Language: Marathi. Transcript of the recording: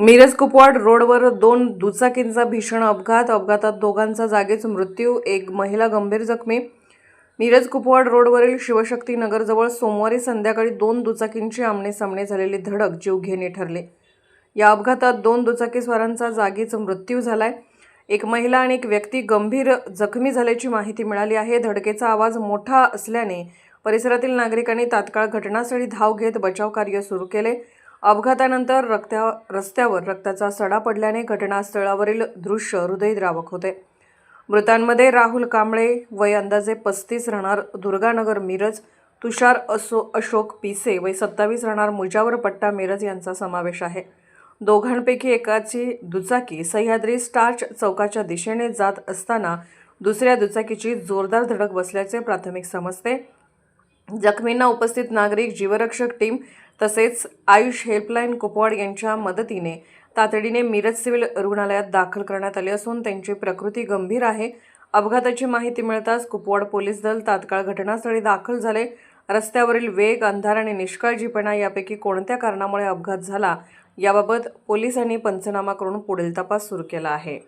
मिरज कुपवाड रोडवर दोन दुचाकींचा भीषण अपघात. अपघातात दोघांचा जागीच मृत्यू. एक महिला गंभीर जखमी. मिरज कुपवाड रोडवरील शिवशक्ती नगरजवळ सोमवारी संध्याकाळी दोन दुचाकींची आमनेसामने झालेली धडक जीवघेणी ठरली. या अपघातात दोन दुचाकीस्वारांचा जागीच मृत्यू झालाय. एक महिला आणि एक व्यक्ती गंभीर जखमी झाल्याची माहिती मिळाली आहे. धडकेचा आवाज मोठा असल्याने परिसरातील नागरिकांनी तात्काळ घटनास्थळी धाव घेत बचाव कार्य सुरू केले. अपघातानंतर रक्त्या रस्त्यावर रक्ताचा सडा पडल्याने घटनास्थळावरील दृश्य हृदयद्रावक होते. मृतांमध्ये राहुल कांबळे वय अंदाजे पस्तीस राहणार दुर्गानगर मिरज तुषार असो अशोक पिसे वय सत्तावीस राहणार मुजावर पट्टा मिरज यांचा समावेश आहे. दोघांपैकी एकाची दुचाकी सह्याद्री स्टार्च चौकाच्या दिशेने जात असताना दुसऱ्या दुचाकीची जोरदार धडक बसल्याचे प्राथमिक समजते. जखमींना उपस्थित नागरिक जीवरक्षक टीम तसेच आयुष हेल्पलाईन कुपवाड यांच्या मदतीने तातडीने मिरज सिव्हिल रुग्णालयात दाखल करण्यात आले असून त्यांची प्रकृती गंभीर आहे. अपघाताची माहिती मिळताच कुपवाड पोलीस दल तात्काळ घटनास्थळी दाखल झाले. रस्त्यावरील वेग अंधार आणि निष्काळजीपणा यापैकी कोणत्या कारणामुळे अपघात झाला याबाबत पोलिसांनी पंचनामा करून पुढील तपास सुरू केला आहे.